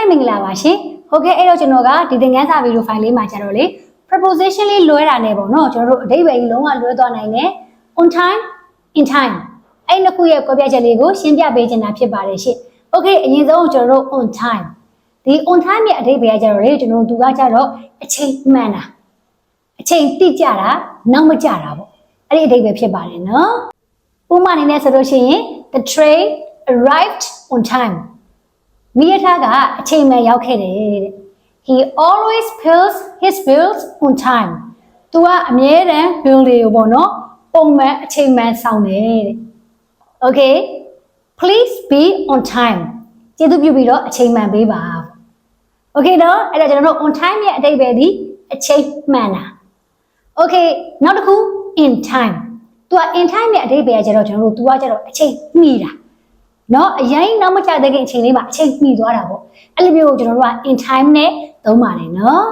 လေးမင်္ဂလာပါရှင်။ဟုတ်ကဲ့အဲ့တော့ကျွန်တော်ကဒီသင်ခန်းစာဗီဒီယိုဖိုင်လေးမှာကျတော့လေ preposition လေးလွဲတာနဲ့ပေါ့နော်ကျွန်တော်တို့အဓိပ္ပာယ်ကြီးလုံးဝလွဲသွားနိုင်တယ် on time in time အဲ့နှစ်ခုရဲ့ကွဲပြားချက်လေးကိုရှင်းပြပေးချင်တာဖြစ်ပါတယ်ရှင်။ Okay အရင်ဆုံးကျွန်တော်တို့ on time ဒီ on time ရဲ့အဓိပ္ပာယ်ကကျတော့လေကျွန်တော်တို့ကကျတော့အချိန်မှန်တာအချိန်တိကျတာနောက်မကျတာပေါ့အဲ့ဒီအဓိပ္ပာယ်ဖြစ်ပါတယ်နော်။ဥပမာအနေနဲ့ဆိုလို့ရှိရင် the train arrived on time မိရထားကအချိန်မှန်ရောက်ခဲ့တယ်တဲ့ he always pays his bills on time သူကအမြဲတမ်း bill တွေကိုပေါ့နော်ပုံမှန်အချိန်မှန်ဆောင်တယ်တဲ့ okay please be on time ကျေးဇူးပြုပြီးတော့အချိန်မှန်ပေးပါ okay တော့အဲ့ဒါကျွန်တော်တို့ on time ရဲ့အတိတ်ပဲဒီအချိန်မှန်တာ okay နောက်တစ်ခု in time သူက in time ရဲ့အတိတ်ပဲကကျတော့ကျွန်တော်တို့ तू ကကျတော့အချိန်မှီတာ နော်အရင်နောက်မကျသေးခင်အချိန်လေးမှာအချိန်ပြီးသွားတာပေါ့အဲ့လိုမျိုးကိုကျွန်တော်တို့က in time နဲ့သုံးပါတယ်နော်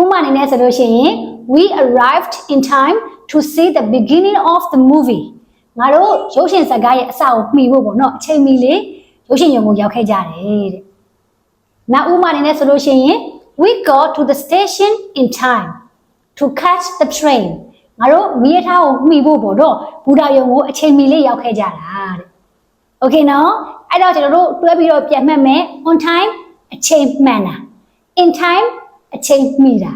ဥပမာအနေနဲ့ဆိုလို့ရှိရင် we arrived in time to see the beginning of the movie ငါတို့ရုပ်ရှင်ဇာတ်ကားရဲ့အစကိုမှီဖို့ပေါ့နော်အချိန်မီလေးရုပ်ရှင်ရုံကိုရောက်ခဲ့ကြတယ်တဲ့နောက်ဥပမာအနေနဲ့ဆိုလို့ရှိရင် we got to the station in time to catch the train ငါတို့မိရထားကိုမှီဖို့ပေါ့တော့ဘူတာရုံကိုအချိန်မီလေးရောက်ခဲ့ကြတာတဲ့ Okay နော်အဲ့တော့ကျွန်တော်တို့တွဲပြီးတော့ပြန်မှတ်မယ် on time အချိန်မှန်တာ in time အချိန်မီတာ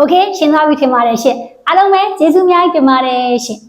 Okay ရှင်းသွားပြီထင်ပါတယ်ရှင့်အားလုံးပဲကျေးဇူးအများကြီးတင်ပါတယ်ရှင့်